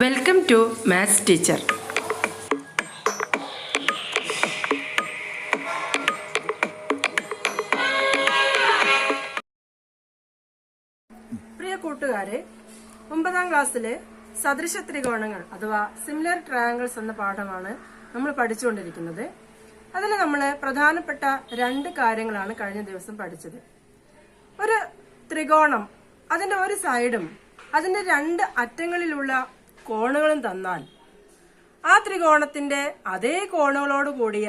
Welcome to maths teacher പ്രിയ കൂട്ടുകാരെ ഒമ്പതാം ക്ലാസ്സിലെ സദൃശ ത്രികോണങ്ങൾ അഥവാ സിമിലർ ട്രയാങ്കിൾസ് എന്ന പാഠമാണ് നമ്മൾ പഠിച്ചുകൊണ്ടിരിക്കുന്നത്. അതിൽ നമ്മൾ പ്രധാനപ്പെട്ട രണ്ട് കാര്യങ്ങളാണ് കഴിഞ്ഞ ദിവസം പഠിച്ചത്. ഒരു ത്രികോണം അതിന്റെ ഒരു സൈഡും അതിന്റെ രണ്ട് അറ്റങ്ങളിലുള്ള കോണുകളും തന്നാൽ ആ ത്രികോണത്തിന്റെ അതേ കോണുകളോട് കൂടിയ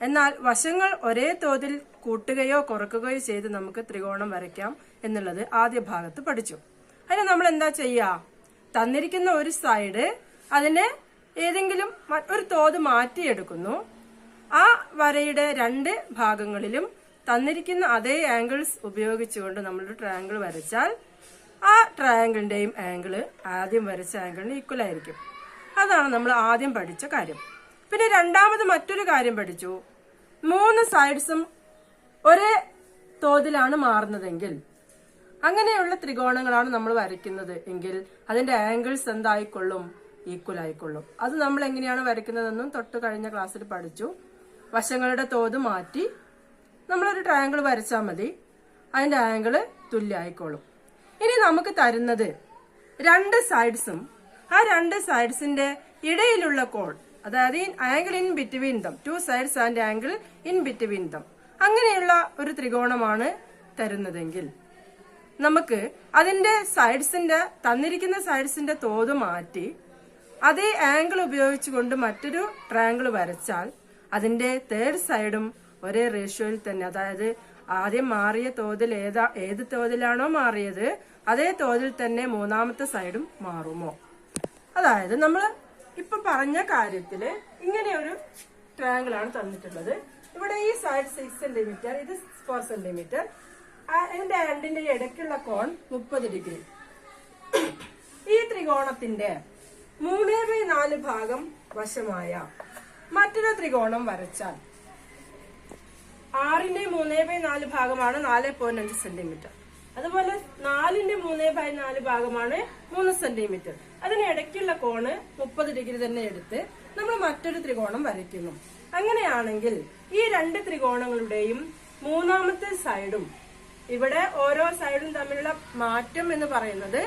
എന്നാൽ വശങ്ങൾ ഒരേ തോതിൽ കൂട്ടുകയോ കുറക്കുകയോ ചെയ്ത് നമുക്ക് ത്രികോണം വരയ്ക്കാം എന്നുള്ളത് ആദ്യ ഭാഗത്ത് പഠിച്ചു. അതിന് നമ്മൾ എന്താ ചെയ്യുക തന്നിരിക്കുന്ന ഒരു സൈഡ് അതിനെ ഏതെങ്കിലും ഒരു തോത് മാറ്റിയെടുക്കുന്നു. ആ വരയുടെ രണ്ട് ഭാഗങ്ങളിലും തന്നിരിക്കുന്ന അതേ ആംഗിൾസ് ഉപയോഗിച്ചുകൊണ്ട് നമ്മളൊരു ട്രയാങ്കിൾ വരച്ചാൽ ആ ട്രയാങ്കിളിന്റെയും ആംഗിൾ ആദ്യം വരച്ച ആംഗിളിന് ഈക്വൽ ആയിരിക്കും. അതാണ് നമ്മൾ ആദ്യം പഠിച്ച കാര്യം. പിന്നെ രണ്ടാമത് മറ്റൊരു കാര്യം പഠിച്ചു. മൂന്ന് സൈഡ്സും ഒരേ തോതിലാണ് മാറുന്നതെങ്കിൽ അങ്ങനെയുള്ള ത്രികോണങ്ങളാണ് നമ്മൾ വരയ്ക്കുന്നത് എങ്കിൽ അതിന്റെ ആംഗിൾസ് എന്തായിക്കൊള്ളും? ഈക്വൽ ആയിക്കൊള്ളും. അത് നമ്മൾ എങ്ങനെയാണ് വരയ്ക്കുന്നതെന്നും തൊട്ട് കഴിഞ്ഞ ക്ലാസ്സിൽ പഠിച്ചു. വശങ്ങളുടെ തോത് മാറ്റി നമ്മളൊരു ട്രയാങ്കിൾ വരച്ചാൽ മതി. അതിന്റെ ആംഗിൾ തുല്യമായിക്കോളും. ഇനി നമുക്ക് തരുന്നത് രണ്ട് സൈഡ്സും ആ രണ്ട് സൈഡ്സിന്റെ ഇടയിലുള്ള കോൾ അതായത് angle in between them two sides and angle in between them അങ്ങനെയുള്ള ഒരു ത്രികോണമാണ് തരുന്നതെങ്കിൽ നമുക്ക് അതിന്റെ സൈഡ്സിന്റെ തന്നിരിക്കുന്ന സൈഡ്സിന്റെ തോത് മാറ്റി അതേ ആംഗിൾ ഉപയോഗിച്ചുകൊണ്ട് മറ്റൊരു ട്രയാങ്കിൾ വരച്ചാൽ അതിന്റെ തേർഡ് സൈഡും ഒരേ റേഷ്യോയിൽ തന്നെ അതായത് ആദ്യം മാറിയ തോതിൽ ഏതാ ഏത് തോതിലാണോ മാറിയത് അതേ തോതിൽ തന്നെ മൂന്നാമത്തെ സൈഡും മാറുമോ? അതായത് നമ്മൾ ഇപ്പൊ പറഞ്ഞ കാര്യത്തിൽ ഇങ്ങനെ ഒരു ട്രയാങ്കിൾ ആണ് തന്നിട്ടുള്ളത്. ഇവിടെ ഈ സൈഡ് സിക്സ് സെന്റിമീറ്റർ ഇത് ഫോർ സെന്റിമീറ്റർ അതിന്റെ ആൻഡിന്റെ ഇടയ്ക്കുള്ള കോൺ മുപ്പത് ഡിഗ്രി. ഈ ത്രികോണത്തിന്റെ മൂന്നേ ബൈ നാല് ഭാഗം വശമായ മറ്റൊരു ത്രികോണം വരച്ചാൽ ആറിന്റെ മൂന്നേ ബൈ നാല് ഭാഗമാണ് നാല് പോയിന്റ് അഞ്ച് സെന്റിമീറ്റർ അതുപോലെ നാലിന്റെ മൂന്നേ ബൈ നാല് ഭാഗമാണ് മൂന്ന് സെന്റിമീറ്റർ അതിന് ഇടയ്ക്കുള്ള കോണ് മുപ്പത് ഡിഗ്രി തന്നെ എടുത്ത് നമ്മൾ മറ്റൊരു ത്രികോണം വരയ്ക്കുന്നു. അങ്ങനെയാണെങ്കിൽ ഈ രണ്ട് ത്രികോണങ്ങളുടെയും മൂന്നാമത്തെ സൈഡും ഇവിടെ ഓരോ സൈഡും തമ്മിലുള്ള മാറ്റം എന്ന് പറയുന്നത്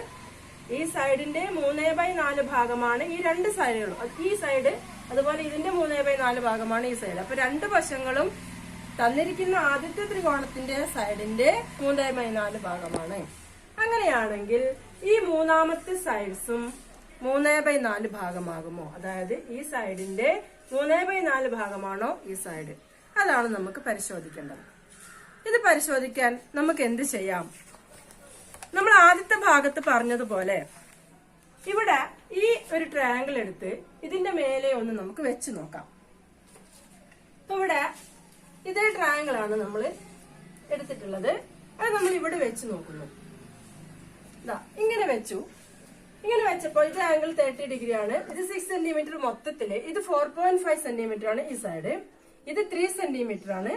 ഈ സൈഡിന്റെ മൂന്നേ ബൈ നാല് ഭാഗമാണ് ഈ രണ്ട് സൈഡുകളും ഈ സൈഡ് അതുപോലെ ഇതിന്റെ മൂന്നേ ബൈ നാല് ഭാഗമാണ് ഈ സൈഡ് അപ്പൊ രണ്ട് വശങ്ങളും തന്നിരിക്കുന്ന ആദ്യത്തെ ത്രികോണത്തിന്റെ സൈഡിന്റെ മൂന്നേ ബൈ നാല് ഭാഗമാണ്. അങ്ങനെയാണെങ്കിൽ ഈ മൂന്നാമത്തെ സൈഡ്സും മൂന്നേ ബൈ നാല് ഭാഗമാകുമോ? അതായത് ഈ സൈഡിന്റെ മൂന്നേ ബൈ നാല് ഭാഗമാണോ ഈ സൈഡ്? അതാണ് നമുക്ക് പരിശോധിക്കേണ്ടത്. ഇത് പരിശോധിക്കാൻ നമുക്ക് എന്ത് ചെയ്യാം? നമ്മൾ ആദ്യത്തെ ഭാഗത്ത് പറഞ്ഞതുപോലെ ഇവിടെ ഈ ഒരു ട്രയാങ്കിൾ എടുത്ത് ഇതിന്റെ മേലെ ഒന്ന് നമുക്ക് വെച്ച് നോക്കാം. ഇവിടെ ഇതേ ട്രയാങ്കിൾ ആണ് നമ്മൾ എടുത്തിട്ടുള്ളത്. അത് നമ്മൾ ഇവിടെ വെച്ച് നോക്കുന്നു. ഇതാ ഇങ്ങനെ വെച്ചു. ഇങ്ങനെ വെച്ചപ്പോൾ ഇത് ആംഗിൾ തേർട്ടി ഡിഗ്രി ആണ്. ഇത് സിക്സ് സെന്റിമീറ്റർ മൊത്തത്തിൽ. ഇത് ഫോർ പോയിന്റ് ഫൈവ് സെന്റിമീറ്റർ ആണ് ഈ സൈഡ് ഇത് ത്രീ സെന്റിമീറ്റർ ആണ്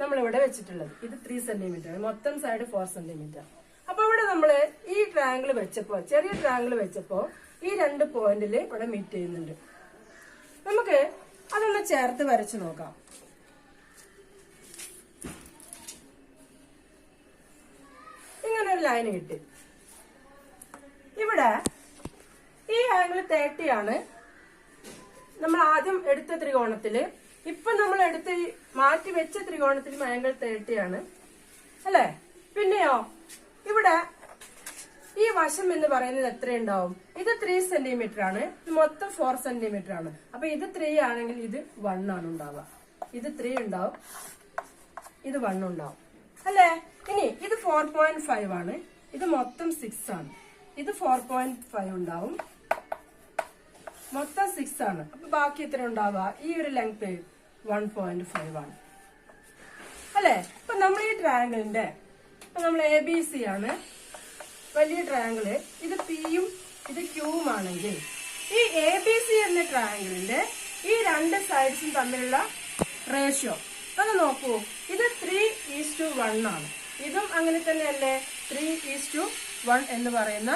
നമ്മൾ ഇവിടെ വെച്ചിട്ടുള്ളത്. ഇത് ത്രീ സെന്റിമീറ്റർ ആണ്. മൊത്തം സൈഡ് ഫോർ സെന്റിമീറ്റർ അപ്പൊ ഇവിടെ നമ്മൾ ഈ ട്രയാങ്കിൾ വെച്ചപ്പോ ചെറിയ ട്രയാങ്കിൾ വെച്ചപ്പോ ഈ രണ്ട് പോയിന്റിൽ ഇവിടെ മീറ്റ് ചെയ്യുന്നുണ്ട്. നമുക്ക് അതൊന്ന് ചേർത്ത് വരച്ചു നോക്കാം. ഒരു കിട്ടി. ഇവിടെ ഈ ആംഗിൾ തേർട്ടി ആണ്. നമ്മൾ ആദ്യം എടുത്ത ത്രികോണത്തിൽ. ഇപ്പൊ നമ്മൾ എടുത്ത മാറ്റി വെച്ച ത്രികോണത്തിലും ആംഗിൾ തേർട്ടി ആണ്. അല്ലേ? പിന്നെയോ ഇവിടെ ഈ വശം എന്ന് പറയുന്നത് എത്രയുണ്ടാവും ഇത് ത്രീ സെന്റിമീറ്റർ ആണ്. ഇത് മൊത്തം ഫോർ സെന്റിമീറ്റർ ആണ്. അപ്പൊ ഇത് ത്രീ ആണെങ്കിൽ ഇത് വൺ ആണ് ഉണ്ടാവുക. ഇത് ത്രീ ഉണ്ടാവും. ഇത് വൺ ഉണ്ടാവും. അല്ലേ? ഇനി ഇത് ഫോർ പോയിന്റ് ഫൈവ് ആണ്. ഇത് മൊത്തം സിക്സ് ആണ്. ഇത് ഫോർ പോയിന്റ് ഫൈവ് ഉണ്ടാവും. മൊത്തം സിക്സ് ആണ്. അപ്പൊ ബാക്കി എത്ര ഉണ്ടാവുക? ഈ ഒരു ലെങ്ത് വൺ പോയിന്റ് ഫൈവ് ആണ്. അല്ലെ? അപ്പൊ നമ്മൾ ഈ ട്രയാങ്കിളിന്റെ നമ്മൾ എ ബി സി ആണ്. വലിയ ട്രയാങ്കിൾ ഇത് പിയും ഇത് ക്യൂവും ആണെങ്കിൽ ഈ എ ബി സി എന്ന ട്രയാങ്കിളിന്റെ ഈ രണ്ട് സൈഡ്സും തമ്മിലുള്ള റേഷ്യോ അത് നോക്കൂ. ഇത് ത്രീ ഈസ് ടു വൺ ആണ്. ഇതും അങ്ങനെ തന്നെയല്ലേ? ത്രീ ഈസ് ടു വൺ എന്ന് പറയുന്ന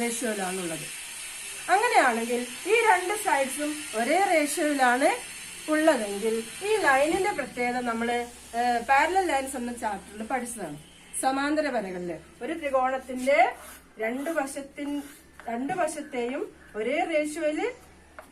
റേഷ്യോയിലാണുള്ളത് അങ്ങനെയാണെങ്കിൽ ഈ രണ്ട് സൈഡ്സും ഒരേ റേഷ്യോയിലാണ് ഉള്ളതെങ്കിൽ ഈ ലൈനിന്റെ പ്രത്യേകത നമ്മൾ പാരലൽ ലൈൻസ് എന്ന ചാപ്റ്ററിൽ പഠിച്ചതാണ്. സമാന്തര വരകളിൽ. ഒരു ത്രികോണത്തിന്റെ രണ്ട് വശത്തിൻ രണ്ട് വശത്തെയും ഒരേ റേഷ്യോയിൽ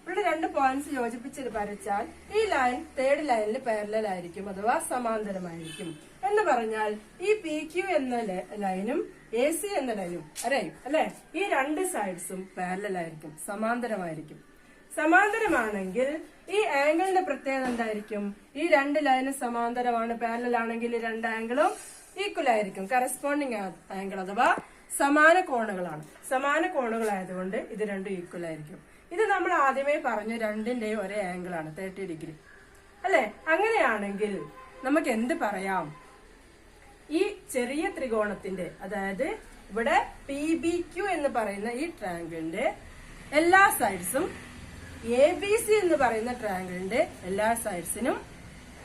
ഇവിടെ രണ്ട് പോയിന്റ്സ് യോജിപ്പിച്ച് വരച്ചാൽ ഈ ലൈൻ തേർഡ് ലൈനിൽ പാരലൽ ആയിരിക്കും അഥവാ സമാന്തരമായിരിക്കും. എന്ന് പറഞ്ഞാൽ ഈ പി ക്യു എന്ന ലൈനും എ സി എന്ന ലൈനും അറിയാം അല്ലെ? ഈ രണ്ട് സൈഡ്സും പാരലായിരിക്കും സമാന്തരമായിരിക്കും. സമാന്തരമാണെങ്കിൽ ഈ ആംഗിളിന്റെ പ്രത്യേകത എന്തായിരിക്കും? ഈ രണ്ട് ലൈനും സമാന്തരമാണ് പാരലൽ ആണെങ്കിൽ ഈ രണ്ട് ആംഗിളും ഈക്വൽ ആയിരിക്കും. കറസ്പോണ്ടിങ് ആംഗിൾ അഥവാ സമാന കോണുകളാണ്. സമാന കോണുകളായതുകൊണ്ട് ഇത് രണ്ടും ഈക്വൽ ആയിരിക്കും. ഇത് നമ്മൾ ആദ്യമേ പറഞ്ഞു രണ്ടിന്റെയും ഒരേ ആംഗിൾ ആണ് തേർട്ടി ഡിഗ്രി അല്ലെ? അങ്ങനെയാണെങ്കിൽ നമുക്ക് എന്ത് പറയാം? ഈ ചെറിയ ത്രികോണത്തിന്റെ അതായത് ഇവിടെ പി ബി ക്യു എന്ന് പറയുന്ന ഈ ട്രാങ്കിളിന്റെ എല്ലാ സൈഡ്സും എ ബി സി എന്ന് പറയുന്ന ട്രാങ്കിളിന്റെ എല്ലാ സൈഡ്സിനും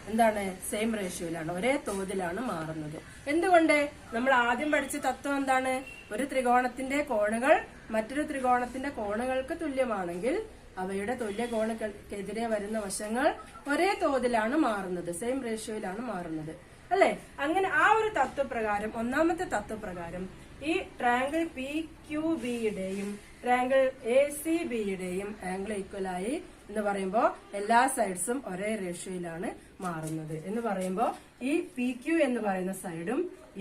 എന്താണ് സെയിം റേഷ്യോയിലാണ് ഒരേ തോതിലാണ് മാറുന്നത്. എന്തുകൊണ്ട്? നമ്മൾ ആദ്യം പഠിച്ച തത്വം എന്താണ്? ഒരു ത്രികോണത്തിന്റെ കോണുകൾ മറ്റൊരു ത്രികോണത്തിന്റെ കോണുകൾക്ക് തുല്യമാണെങ്കിൽ അവയുടെ തുല്യ കോണുകൾക്കെതിരെ വരുന്ന വശങ്ങൾ ഒരേ തോതിലാണ് മാറുന്നത് സെയിം റേഷ്യോയിലാണ് മാറുന്നത്. അല്ലെ? അങ്ങനെ ആ ഒരു തത്വപ്രകാരം ഒന്നാമത്തെ തത്വപ്രകാരം ഈ ട്രാങ്കിൾ പി ക്യു ബിയുടെയും ട്രാങ്കിൾ എ സി ബിയുടെയും ആംഗിൾ ഈക്വലായി എന്ന് പറയുമ്പോൾ എല്ലാ സൈഡ്സും ഒരേ റേഷ്യോയിലാണ് മാറുന്നത്. എന്ന് പറയുമ്പോൾ ഈ പി ക്യു എന്ന് പറയുന്ന സൈഡും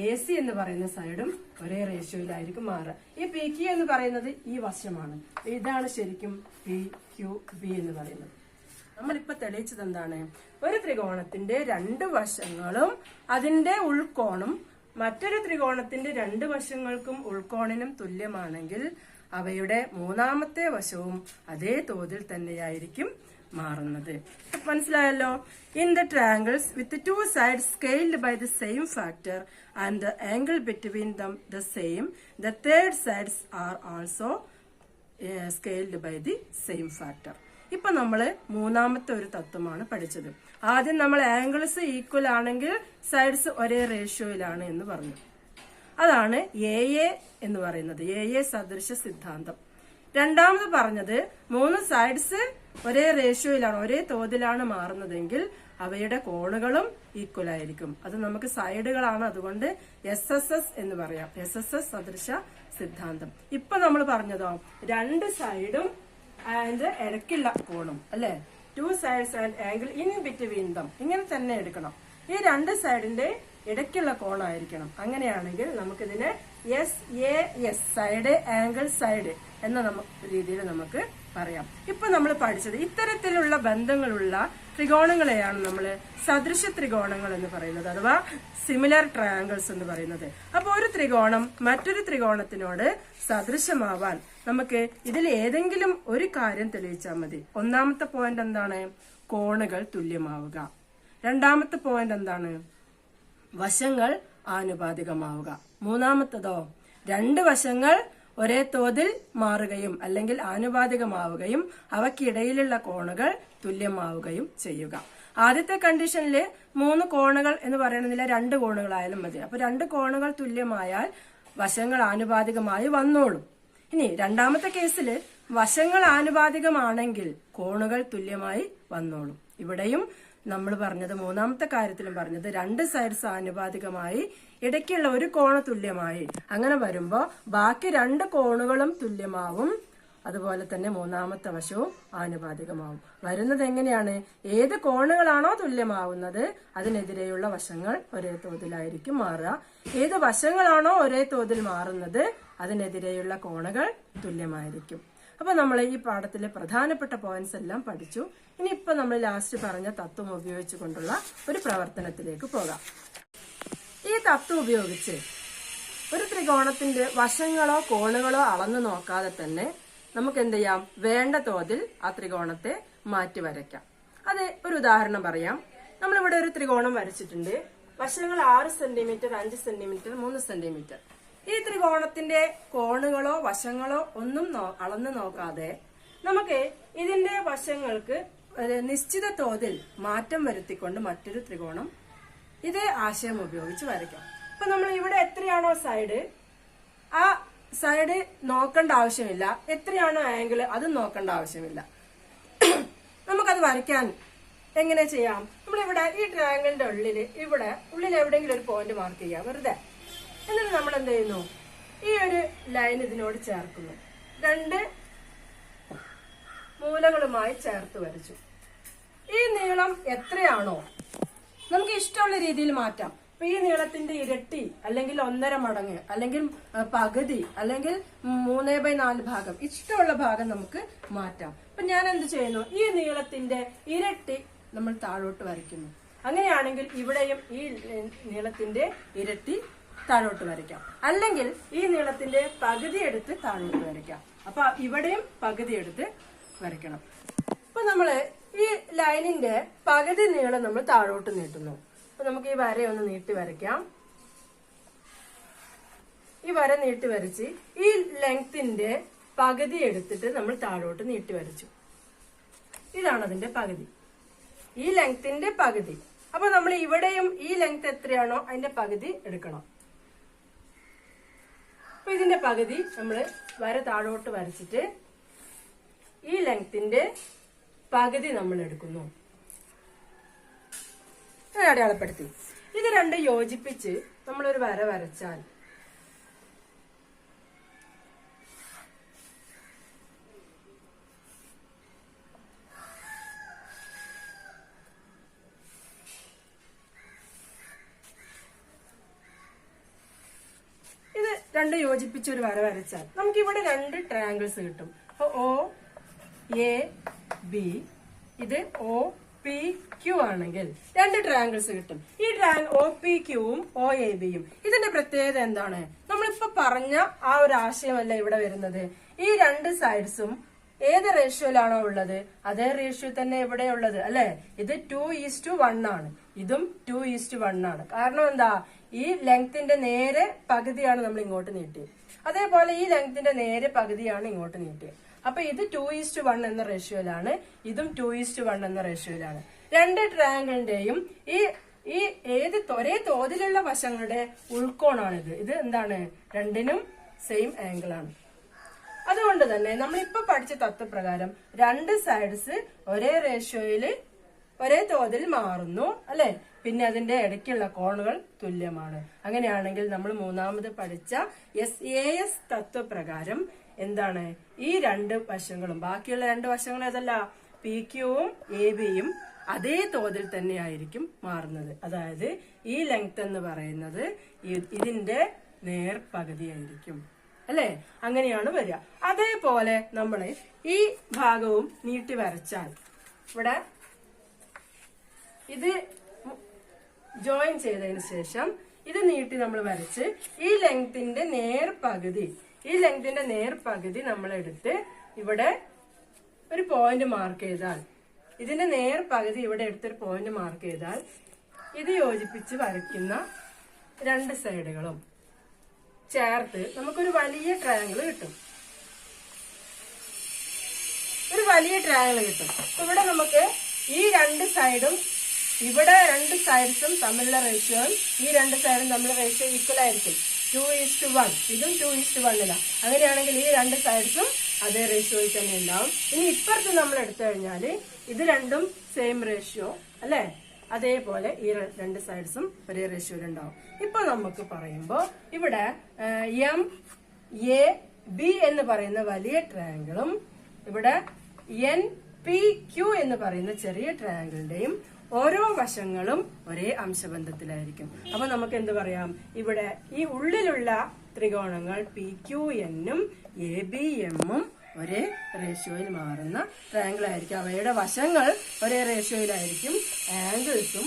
എ സി എന്ന് പറയുന്ന സൈഡും ഒരേ റേഷ്യോയിലായിരിക്കും മാറുക. ഈ പി ക്യു എന്ന് പറയുന്നത് ഈ വശമാണ്. ഇതാണ് ശരിക്കും പി ക്യു ബി എന്ന് പറയുന്നത്. നമ്മളിപ്പോ തെളിയിച്ചത് എന്താണ് ഒരു ത്രികോണത്തിന്റെ രണ്ട് വശങ്ങളും അതിന്റെ ഉൾക്കോണും മറ്റൊരു ത്രികോണത്തിന്റെ രണ്ട് വശങ്ങൾക്കും ഉൾക്കോണിനും തുല്യമാണെങ്കിൽ അവയുടെ മൂന്നാമത്തെ വശവും അതേ തോതിൽ തന്നെയായിരിക്കും മാറുന്നത്. മനസ്സിലായല്ലോ? In the triangles with two side scaled by the same factor and the angle between them the same the third sides are also scaled by the same factor ഇപ്പൊ നമ്മൾ മൂന്നാമത്തെ ഒരു തത്വമാണ് പഠിച്ചത്. ആദ്യം നമ്മൾ ആംഗിൾസ് ഈക്വൽ ആണെങ്കിൽ സൈഡ്സ് ഒരേ റേഷ്യോയിലാണ് എന്ന് പറഞ്ഞു. അതാണ് എ എ എന്ന് പറയുന്നത്. എ എ സദൃശ സിദ്ധാന്തം. രണ്ടാമത് പറഞ്ഞത് മൂന്ന് സൈഡ്സ് ഒരേ റേഷ്യോയിലാണ് ഒരേ തോതിലാണ് മാറുന്നതെങ്കിൽ അവയുടെ കോണുകളും ഈക്വൽ ആയിരിക്കും. അത് നമുക്ക് സൈഡുകളാണ്. അതുകൊണ്ട് എസ് എസ് എസ് എന്ന് പറയാം. എസ് എസ് എസ് സദൃശ സിദ്ധാന്തം. ഇപ്പൊ നമ്മൾ പറഞ്ഞതോ രണ്ട് സൈഡും ആൻഡ് ഇടയ്ക്കുള്ള കോണും അല്ലെ? Two sides and angle in between them ഇങ്ങനെ തന്നെ എടുക്കണം. ഈ രണ്ട് സൈഡിന്റെ ഇടയ്ക്കുള്ള കോണായിരിക്കണം. അങ്ങനെയാണെങ്കിൽ നമുക്കിതിനെ S A S side angle side എന്ന രീതിയിൽ നമുക്ക് പറയാം. ഇപ്പൊ നമ്മൾ പഠിച്ചത് ഇത്തരത്തിലുള്ള ബന്ധങ്ങളുള്ള ത്രികോണങ്ങളെയാണ് നമ്മൾ സദൃശ ത്രികോണങ്ങൾ എന്ന് പറയുന്നത് അഥവാ സിമിലർ ട്രയാങ്കിൾസ് എന്ന് പറയുന്നത്. അപ്പോൾ ഒരു ത്രികോണം മറ്റൊരു ത്രികോണത്തിനോട് സദൃശമാവാൻ നമുക്ക് ഇതിൽ ഏതെങ്കിലും ഒരു കാര്യം തെളിയിച്ചാൽ മതി. ഒന്നാമത്തെ പോയിന്റ് എന്താണ്? കോണുകൾ തുല്യമാവുക. രണ്ടാമത്തെ പോയിന്റ് എന്താണ്? വശങ്ങൾ ആനുപാതികമാവുക. മൂന്നാമത്തതോ? രണ്ട് വശങ്ങൾ ഒരേ തോതിൽ മാറുകയും അല്ലെങ്കിൽ ആനുപാതികമാവുകയും അവക്കിടയിലുള്ള കോണുകൾ തുല്യമാവുകയും ചെയ്യുക. ആദ്യത്തെ കണ്ടീഷനിൽ മൂന്ന് കോണുകൾ എന്ന് പറയണമെന്നില്ല രണ്ട് കോണുകളായാലും മതി. അപ്പൊ രണ്ട് കോണുകൾ തുല്യമായാൽ വശങ്ങൾ ആനുപാതികമായി വന്നോളും. ഇനി രണ്ടാമത്തെ കേസിൽ വശങ്ങൾ ആനുപാതികമാണെങ്കിൽ കോണുകൾ തുല്യമായി വന്നോളും. ഇവിടെയും നമ്മൾ പറഞ്ഞത് മൂന്നാമത്തെ കാര്യത്തിലും പറഞ്ഞത് രണ്ട് സൈഡ്സ് ആനുപാതികമായി ഇടയ്ക്കുള്ള ഒരു കോണ തുല്യമായി. അങ്ങനെ വരുമ്പോ ബാക്കി രണ്ട് കോണുകളും തുല്യമാവും. അതുപോലെ തന്നെ മൂന്നാമത്തെ വശവും ആനുപാതികമാവും. വരുന്നത് എങ്ങനെയാണ്? ഏത് കോണുകളാണോ തുല്യമാവുന്നത് അതിനെതിരെയുള്ള വശങ്ങൾ ഒരേ തോതിലായിരിക്കും മാറുക. ഏത് വശങ്ങളാണോ ഒരേ തോതിൽ മാറുന്നത് അതിനെതിരെയുള്ള കോണുകൾ തുല്യമായിരിക്കും. അപ്പൊ നമ്മൾ ഈ പാഠത്തിലെ പ്രധാനപ്പെട്ട പോയിന്റ്സ് എല്ലാം പഠിച്ചു. ഇനി ഇപ്പൊ നമ്മൾ ലാസ്റ്റ് പറഞ്ഞ തത്വം ഉപയോഗിച്ചുകൊണ്ടുള്ള ഒരു പ്രവർത്തനത്തിലേക്ക് പോകാം. ഈ തത്വം ഉപയോഗിച്ച് ഒരു ത്രികോണത്തിന്റെ വശങ്ങളോ കോണുകളോ അളന്നു നോക്കാതെ തന്നെ നമുക്ക് എന്ത് ചെയ്യാം വേണ്ട തോതിൽ ആ ത്രികോണത്തെ മാറ്റി വരയ്ക്കാം അത് ഒരു ഉദാഹരണം പറയാം. നമ്മളിവിടെ ഒരു ത്രികോണം വരച്ചിട്ടുണ്ട്. വശങ്ങൾ ആറ് സെന്റിമീറ്റർ അഞ്ച് സെന്റിമീറ്റർ മൂന്ന് സെന്റിമീറ്റർ ഈ ത്രികോണത്തിന്റെ കോണുകളോ വശങ്ങളോ ഒന്നും അളന്നു നോക്കാതെ നമുക്ക് ഇതിന്റെ വശങ്ങൾക്ക് നിശ്ചിത തോതിൽ മാറ്റം വരുത്തിക്കൊണ്ട് മറ്റൊരു ത്രികോണം ഇതേ ആശയം ഉപയോഗിച്ച് വരയ്ക്കാം. അപ്പൊ നമ്മൾ ഇവിടെ എത്രയാണോ സൈഡ് ആ സൈഡ് നോക്കേണ്ട ആവശ്യമില്ല. എത്രയാണോ ആംഗിൾ അത് നോക്കേണ്ട ആവശ്യമില്ല. നമുക്കത് വരയ്ക്കാൻ എങ്ങനെ ചെയ്യാം? നമ്മളിവിടെ ഈ ട്രയാങ്കിളിന്റെ ഉള്ളിൽ ഇവിടെ ഉള്ളിൽ എവിടെയെങ്കിലും ഒരു പോയിന്റ് മാർക്ക് ചെയ്യാം വെറുതെ. എന്നിട്ട് നമ്മൾ എന്ത് ചെയ്യുന്നു? ഈ ഒരു ലൈൻ ഇതിനോട് ചേർക്കുന്നു. രണ്ട് മൂലകളുമായി ചേർത്ത് വരച്ചു. ഈ നീളം എത്രയാണോ? നമുക്ക് ഇഷ്ടമുള്ള രീതിയിൽ മാറ്റാം. ഈ നീളത്തിന്റെ ഇരട്ടി അല്ലെങ്കിൽ ഒന്നര മടങ്ങ് അല്ലെങ്കിൽ പകുതി അല്ലെങ്കിൽ മൂന്നേ ബൈ നാല് ഭാഗം ഇഷ്ടമുള്ള ഭാഗം നമുക്ക് മാറ്റാം. അപ്പൊ ഞാൻ എന്ത് ചെയ്യുന്നു? ഈ നീളത്തിന്റെ ഇരട്ടി നമ്മൾ താഴോട്ട് വരയ്ക്കുന്നു. അങ്ങനെയാണെങ്കിൽ ഇവിടെയും ഈ നീളത്തിന്റെ ഇരട്ടി താഴോട്ട് വരയ്ക്കാം. അല്ലെങ്കിൽ ഈ നീളത്തിന്റെ പകുതി എടുത്ത് താഴോട്ട് വരയ്ക്കാം. അപ്പൊ ഇവിടെയും പകുതി എടുത്ത് വരയ്ക്കണം. അപ്പൊ നമ്മൾ ഈ ലൈനിന്റെ പകുതി നീളം നമ്മൾ താഴോട്ട് നീട്ടുന്നു. അപ്പൊ നമുക്ക് ഈ വര ഒന്ന് നീട്ടി വരയ്ക്കാം. ഈ വര നീട്ടി വരച്ച് ഈ ലെങ്ത്തിന്റെ പകുതി എടുത്തിട്ട് നമ്മൾ താഴോട്ട് നീട്ടി വരച്ചു. ഇതാണ് അതിന്റെ പകുതി. ഈ ലെങ്ത്തിന്റെ പകുതി. അപ്പൊ നമ്മൾ ഇവിടെയും ഈ ലെങ്ത് എത്രയാണോ അതിന്റെ പകുതി എടുക്കണം. അപ്പൊ ഇതിന്റെ പകുതി നമ്മൾ വര താഴോട്ട് വരച്ചിട്ട് ഈ ലെങ്ത്തിന്റെ പകുതി നമ്മൾ എടുക്കുന്നു. ഞാൻ അടയാളപ്പെടുത്തി. ഇത് രണ്ട് യോജിപ്പിച്ച് നമ്മളൊരു വര വരച്ചാൽ. ഇത് രണ്ട് യോജിപ്പിച്ച് ഒരു വര വരച്ചാൽ നമുക്ക് ഇവിടെ രണ്ട് ട്രയാങ്കിൾസ് കിട്ടും. ഒ എ ബി ഇത് ഒ പി ക്യു ആണെങ്കിൽ രണ്ട് ട്രയാങ്കിൾസ് കിട്ടും. ഈ ട്രയാങ്കിൾ ഒ പി ക്യൂവും ഒ എ ബിയും ഇതിന്റെ പ്രത്യേകത എന്താണ്? നമ്മളിപ്പോ പറഞ്ഞ ആ ഒരു ആശയമല്ല ഇവിടെ വരുന്നത്. ഈ രണ്ട് സൈഡ്സും ഏത് റേഷ്യോയിലാണോ ഉള്ളത്? അതേ റേഷ്യോ തന്നെ ഇവിടെ ഉള്ളത് അല്ലെ? ഇത് ടു ഈസ് ടു വൺ ആണ്. ഇതും ടു ഈസ് ടു വൺ ആണ്. കാരണം എന്താ? ഈ ലെങ്ത്തിന്റെ നേരെ പകുതിയാണ് നമ്മൾ ഇങ്ങോട്ട് നീട്ടിയത്. അതേപോലെ ഈ ലെങ്ത്തിന്റെ നേരെ പകുതിയാണ് ഇങ്ങോട്ട് നീട്ടിയത്. അപ്പൊ ഇത് ടു ഈസ്റ്റ് വൺ എന്ന റേഷ്യോയിലാണ് ഇതും ടു ഈസ്റ്റ് വൺ എന്ന റേഷ്യോയിലാണ് രണ്ട് ട്രയാങ്കിളിന്റെയും ഈ ഈ ഏത് ഒരേ തോതിലുള്ള വശങ്ങളുടെ ഉൾക്കോണാണിത് ഇത് ഇത് എന്താണ്? രണ്ടിനും സെയിം ആംഗിൾ ആണ്. അതുകൊണ്ട് തന്നെ നമ്മൾ നമ്മളിപ്പോ പഠിച്ച തത്വപ്രകാരം രണ്ട് സൈഡ്സ് ഒരേ റേഷ്യോയിൽ ഒരേ തോതിൽ മാറുന്നു അല്ലെ? പിന്നെ അതിന്റെ ഇടയ്ക്കുള്ള കോണുകൾ തുല്യമാണ്. അങ്ങനെയാണെങ്കിൽ നമ്മൾ മൂന്നാമത് പഠിച്ച എസ് എ എസ് തത്വപ്രകാരം എന്താണ്? ഈ രണ്ട് വശങ്ങളും ബാക്കിയുള്ള രണ്ട് വശങ്ങളും ഏതല്ല? പി ക്യൂവും എ ബിയും അതേ തോതിൽ തന്നെയായിരിക്കും മാറുന്നത്. അതായത് ഈ ലെങ്ത് എന്ന് പറയുന്നത് ഇതിന്റെ നേർപകുതിയായിരിക്കും. അല്ലേ? അങ്ങനെയാണ് വരിക. അതേപോലെ നമ്മൾ ഈ ഭാഗവും നീട്ടി വരച്ചാൽ ഇവിടെ ഇത് ജോയിൻ ചെയ്തതിന് ശേഷം ഇത് നീട്ടി നമ്മൾ വരച്ച് ഈ ലെങ്ത്തിന്റെ നേർപകുതി. ഈ ലെങ്ത്തിന്റെ നേർപകുതി നമ്മൾ എടുത്ത് ഇവിടെ ഒരു പോയിന്റ് മാർക്ക് ചെയ്താൽ. ഇതിന്റെ നേർപകുതി ഇവിടെ എടുത്തൊരു പോയിന്റ് മാർക്ക് ചെയ്താൽ ഇത് യോജിപ്പിച്ച് വരയ്ക്കുന്ന രണ്ട് സൈഡുകളും ചേർത്ത് നമുക്കൊരു വലിയ ട്രയാങ്കിൾ കിട്ടും. ഒരു വലിയ ട്രയാങ്കിൾ കിട്ടും. ഇവിടെ നമുക്ക് ഈ രണ്ട് സൈഡും ഇവിടെ രണ്ട് സൈഡ്സും തമ്മിലുള്ള റേഷ്യോ ഈ രണ്ട് സൈഡും തമ്മിലുള്ള റേഷ്യോ ഈക്വൽ ആയിരിക്കും. ടു ഈസ്റ്റ് വൺ ഇതും ടു ഈസ്റ്റ് വണ്ണില അങ്ങനെയാണെങ്കിൽ ഈ രണ്ട് സൈഡ്സും അതേ റേഷ്യോയിൽ തന്നെ ഉണ്ടാവും. ഇനി ഇപ്പുറത്ത് നമ്മൾ എടുത്തു കഴിഞ്ഞാൽ ഇത് രണ്ടും സെയിം റേഷ്യോ അല്ലേ? അതേപോലെ ഈ രണ്ട് സൈഡ്സും ഒരേ റേഷ്യോയിൽ ഉണ്ടാവും. ഇപ്പൊ നമുക്ക് പറയുമ്പോൾ ഇവിടെ എം എ ബി എന്ന് പറയുന്ന വലിയ ട്രയാങ്കിളും ഇവിടെ എൻ പി ക്യു എന്ന് പറയുന്ന ചെറിയ ട്രയാങ്കിളിന്റെയും ഓരോ വശങ്ങളും ഒരേ അംശബന്ധത്തിലായിരിക്കും. അപ്പൊ നമുക്ക് എന്ത് പറയാം? ഇവിടെ ഈ ഉള്ളിലുള്ള ത്രികോണങ്ങൾ പി ക്യു എന്നും എ ബി എമ്മും ഒരേ റേഷ്യോയിൽ മാറുന്ന ട്രയാങ്കിൾ ആയിരിക്കും. അവയുടെ വശങ്ങൾ ഒരേ റേഷ്യോയിലായിരിക്കും ആംഗിൾസും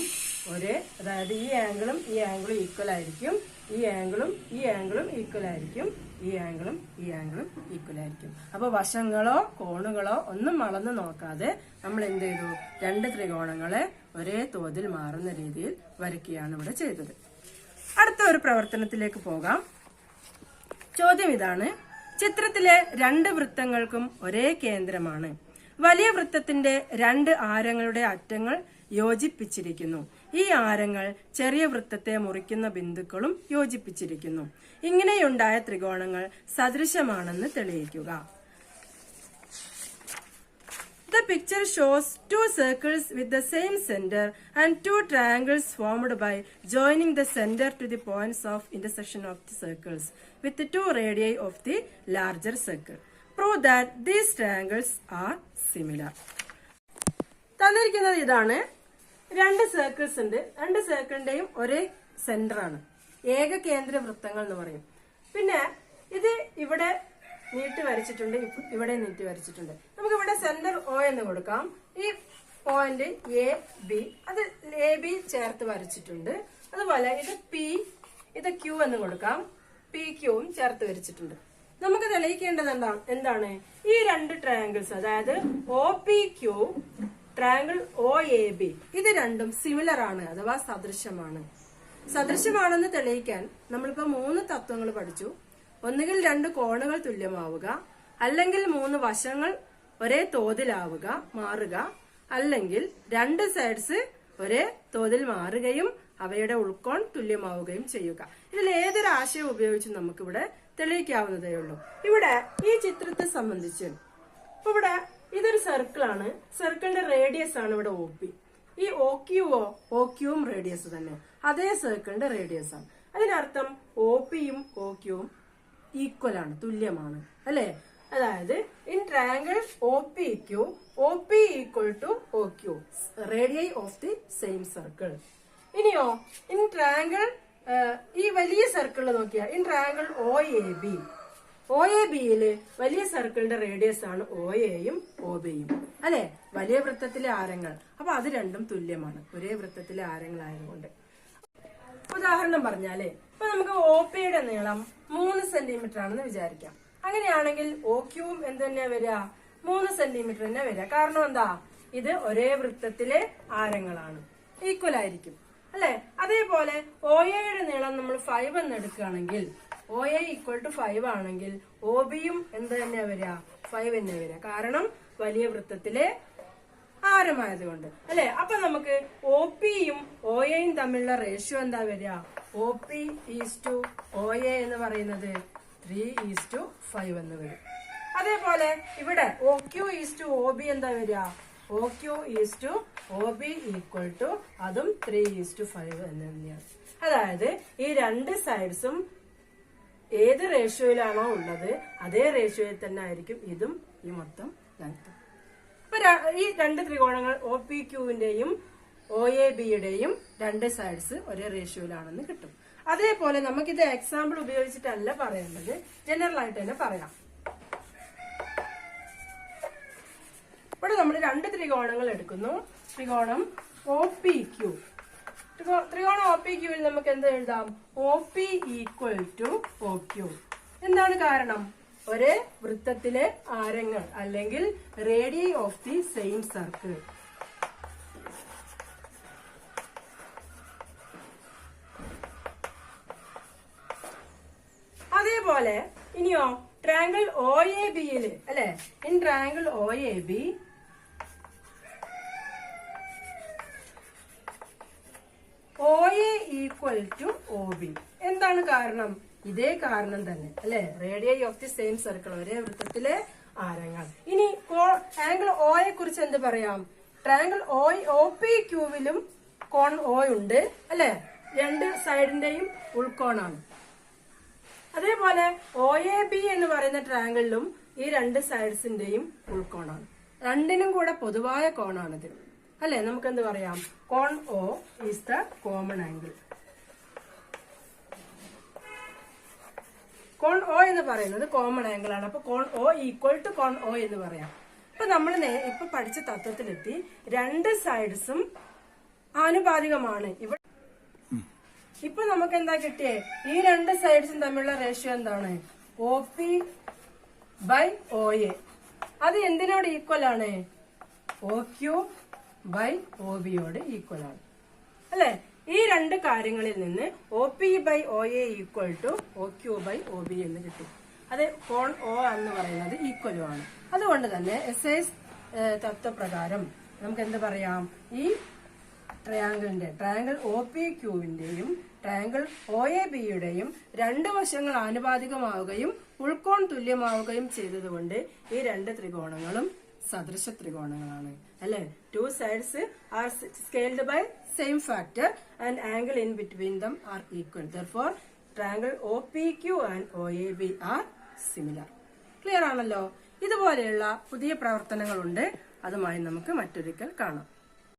ഒരേ അതായത് ഈ ആംഗിളും ഈ ആംഗിളും ഈക്വൽ ആയിരിക്കും. ഈ ആംഗിളും ഈ ആംഗിളും ഈക്വൽ ആയിരിക്കും. ഈ ആംഗിളും ഈ ആംഗിളും ഈക്വൽ ആയിരിക്കും. അപ്പൊ വശങ്ങളോ കോണുകളോ ഒന്നും അളന്ന് നോക്കാതെ നമ്മൾ എന്ത് ചെയ്തു? രണ്ട് ത്രികോണങ്ങളെ ഒരേ തോതിൽ മാറുന്ന രീതിയിൽ വരയ്ക്കുകയാണ് ഇവിടെ ചെയ്തത്. അടുത്ത ഒരു പ്രവർത്തനത്തിലേക്ക് പോകാം. ചോദ്യം ഇതാണ്. ചിത്രത്തിലെ രണ്ട് വൃത്തങ്ങൾക്കും ഒരേ കേന്ദ്രമാണ്. വലിയ വൃത്തത്തിന്റെ രണ്ട് ആരങ്ങളുടെ അറ്റങ്ങൾ യോജിപ്പിച്ചിരിക്കുന്നു. ഈ ആരങ്ങൾ ചെറിയ വൃത്തത്തെ മുറിക്കുന്ന ബിന്ദുക്കളും യോജിപ്പിച്ചിരിക്കുന്നു. ഇങ്ങനെയുണ്ടായ ത്രികോണങ്ങൾ സദൃശമാണെന്ന് തെളിയിക്കുക. The picture shows two circles with the same center and two triangles formed by joining the center to the points of intersection of the circles with the two radii of the larger circle. Prove that these triangles are similar. തന്നിരിക്കുന്നത് ഇതാണ് രണ്ട് circles ഉണ്ട് രണ്ട് സർക്കിളിന്റെയും ഒരേ centre ആണ് ഏക കേന്ദ്ര വൃത്തങ്ങൾ എന്ന് പറയും പിന്നെ ഇത് ഇവിടെ നീട്ടി വരച്ചിട്ടുണ്ട് ഇവിടെ നീട്ടി വരച്ചിട്ടുണ്ട് നമുക്ക് ഇവിടെ സെന്റർ ഒ എന്ന് കൊടുക്കാം. ഈ പോയിന്റ് എ ബി അത് എ ബി ചേർത്ത് വരച്ചിട്ടുണ്ട്. അതുപോലെ ഇത് പി ഇത് ക്യൂ എന്ന് കൊടുക്കാം. പി ക്യൂവും ചേർത്ത് വരച്ചിട്ടുണ്ട്. നമുക്ക് തെളിയിക്കേണ്ടത് എന്താണ് എന്താണ്? ഈ രണ്ട് ട്രയാങ്കിൾസ് അതായത് O P Q triangle O A B ഇത് രണ്ടും സിമിലർ ആണ് അഥവാ സദൃശമാണ്. സദൃശമാണെന്ന് തെളിയിക്കാൻ നമ്മളിപ്പോ മൂന്ന് തത്വങ്ങൾ പഠിച്ചു. ഒന്നുകിൽ രണ്ട് കോണുകൾ തുല്യമാവുക അല്ലെങ്കിൽ മൂന്ന് വശങ്ങൾ ഒരേ തോതിലാവുക മാറുക. അല്ലെങ്കിൽ രണ്ട് സൈഡ്സ് ഒരേ തോതിൽ മാറുകയും അവയുടെ ഉൾക്കോൺ തുല്യമാവുകയും ചെയ്യുക. ഇതിൽ ഏതൊരു ആശയം ഉപയോഗിച്ചും നമുക്കിവിടെ തെളിയിക്കാവുന്നതേ ഉള്ളൂ. ഇവിടെ ഈ ചിത്രത്തെ സംബന്ധിച്ച് ഇവിടെ ഇതൊരു സർക്കിൾ ആണ്. സർക്കിളിന്റെ റേഡിയസ് ആണ് ഇവിടെ ഒ പി ഈ ഒ ക്യൂവോ ഒ ക്യൂവും റേഡിയസ് തന്നെ. അതേ സർക്കിളിന്റെ റേഡിയസ് ആണ്. അതിനർത്ഥം ഒ പിയും ഒ ക്യൂവും ഈക്വൽ ആണ് തുല്യമാണ്. അല്ലെ? അതായത് in triangle O P Q O P equal to O Q radii of the same circle ഇനിയോ ഇൻ ട്രയാങ്കിൾ ഈ വലിയ circle Nokia in triangle O A B O A ബിയിൽ വലിയ സർക്കിളിന്റെ റേഡിയസ് ആണ് ഒ എയും ഒ ബിയും അല്ലെ? വലിയ വൃത്തത്തിലെ ആരങ്ങൾ. അപ്പൊ അത് രണ്ടും തുല്യമാണ്. ഒരേ വൃത്തത്തിലെ ആരങ്ങളായതുകൊണ്ട് ഉദാഹരണം പറഞ്ഞാലേ ഇപ്പൊ നമുക്ക് ഒ പിയുടെ നീളം മൂന്ന് സെന്റിമീറ്റർ ആണെന്ന് വിചാരിക്കാം. അങ്ങനെയാണെങ്കിൽ ഒ ക്യൂവും എന്ത് തന്നെയാ വരിക? മൂന്ന് സെന്റിമീറ്റർ തന്നെ വരിക. കാരണം എന്താ? ഇത് ഒരേ വൃത്തത്തിലെ ആരങ്ങളാണ്. ഈക്വൽ ആയിരിക്കും. അല്ലെ? അതേപോലെ ഒ എയുടെ നീളം നമ്മൾ ഫൈവ് എന്ന് എടുക്കുകയാണെങ്കിൽ O A equal to five ആണെങ്കിൽ ഒ ബിയും എന്ത് തന്നെയാ വരിക? ഫൈവ് തന്നെ വരിക. കാരണം വലിയ വൃത്തത്തിലെ ആരമായതുകൊണ്ട്. അല്ലെ? അപ്പൊ നമുക്ക് ഒ പിയും ഒ എയും തമ്മിലുള്ള റേഷ്യോ എന്താ വരിക? O P is to O A എന്ന് പറയുന്നത് ത്രീ ഈസ് ടു ഫൈവ് എന്ന് വരും. അതേപോലെ ഇവിടെ O Q is to O B എന്താ വരിക? O Q is to O B equal to അതും ത്രീ ഈസ് ടു ഫൈവ് എന്ന് തന്നെയാണ്. അതായത് ഈ രണ്ട് സൈഡ്സും ഏത് റേഷ്യോയിലാണോ ഉള്ളത് അതേ റേഷ്യോയിൽ തന്നെ ആയിരിക്കും ഇതും ഈ മൊത്തം ലെങ്ത്തും അപ്പൊ ഈ രണ്ട് ത്രികോണങ്ങൾ ഒ പി ക്യൂവിന്റെയും ഒ എ ബിയുടെയും രണ്ട് സൈഡ്സ് ഒരേ റേഷ്യോയിലാണെന്ന് കിട്ടും. അതേപോലെ നമുക്കിത് എക്സാമ്പിൾ ഉപയോഗിച്ചിട്ടല്ല പറയേണ്ടത്. ജനറൽ ആയിട്ട് തന്നെ പറയാം. ഇവിടെ നമ്മൾ രണ്ട് ത്രികോണങ്ങൾ എടുക്കുന്നു. ത്രികോണം ഒ പി ക്യൂ ത്രികോണം ഒ പി ക്യൂവിൽ നമുക്ക് എന്ത് എഴുതാം? O P equal to O Q എന്താണ് കാരണം? ഒരേ വൃത്തത്തിലെ ആരങ്ങൾ അല്ലെങ്കിൽ radii of the same circle അതേപോലെ ഇനിയോ ട്രയാങ്കിൾ ഒ എ ബിയിൽ അല്ലെ? In triangle O A B O A equal to O B എന്താണ് കാരണം? ഇതേ കാരണം തന്നെ അല്ലെ? Radii of the same circle ഒരേ വൃത്തത്തിലെ ആരങ്ങൾ. ഇനി ആംഗിൾ ഒയെ കുറിച്ച് എന്ത് പറയാം? ട്രയാങ്കിൾ ഒ ഒ പി ക്യൂവിലും കോൺ ഒ ഉണ്ട് അല്ലെ? രണ്ട് സൈഡിന്റെയും ഉൾക്കോണാണ് അതേപോലെ ഒ എ ബി എന്ന് പറയുന്ന ട്രയാങ്കിളിലും ഈ രണ്ട് സൈഡ്സിന്റെയും ഉൾക്കോണാണ് രണ്ടിനും കൂടെ പൊതുവായ കോണാണിത് അല്ലെ? നമുക്ക് എന്ത് പറയാം? കോൺ O is the common angle cone O എന്ന് പറയുന്നത് കോമൺ ആംഗിൾ ആണ്. അപ്പൊ കോൺ ഒ ഈക്വൽ ടു കോൺ ഒ എന്ന് പറയാം. ഇപ്പൊ നമ്മൾ ഇപ്പൊ പഠിച്ച തത്വത്തിലെത്തി രണ്ട് സൈഡ്സും ആനുപാതികമാണ്. ഇവിടെ ഇപ്പൊ നമുക്ക് എന്താ കിട്ടിയേ? ഈ രണ്ട് സൈഡ്സും തമ്മിലുള്ള റേഷ്യോ എന്താണ്? O P by O A അത് എന്തിനോട് ഈക്വൽ ആണ്? ഒ ക്യു ബൈ ഒ ബിയോട് ഈക്വൽ ആണ്. അല്ലെ? ഈ രണ്ട് കാര്യങ്ങളിൽ നിന്ന് O P by O A equal to O Q by O B എന്ന് കിട്ടും. അത് കോൺ ഒ എന്ന് പറയുന്നത് ഈക്വലും ആണ്. അതുകൊണ്ട് തന്നെ എസ് എസ് തത്വപ്രകാരം നമുക്ക് എന്ത് പറയാം? ഈ ട്രയാങ്കിളിന്റെ ട്രയാങ്കിൾ ഒ പി ക്യൂവിന്റെയും ട്രയാങ്കിൾ ഒ എ ബിയുടെയും രണ്ട് വശങ്ങൾ ആനുപാതികമാവുകയും ഉൾക്കോൺ തുല്യമാവുകയും ചെയ്തതുകൊണ്ട് ഈ രണ്ട് ത്രികോണങ്ങളും സദൃശ ത്രികോണങ്ങളാണ്. അല്ലെ? Two sides are scaled by same factor and angle in between them are equal therefore triangle O P Q and O A B are similar clear ആണല്ലോ? ഇതുപോലെയുള്ള പുതിയ പ്രവർത്തനങ്ങളുണ്ട്. അതുമായി നമുക്ക് മറ്റൊരിക്കൽ കാണാം.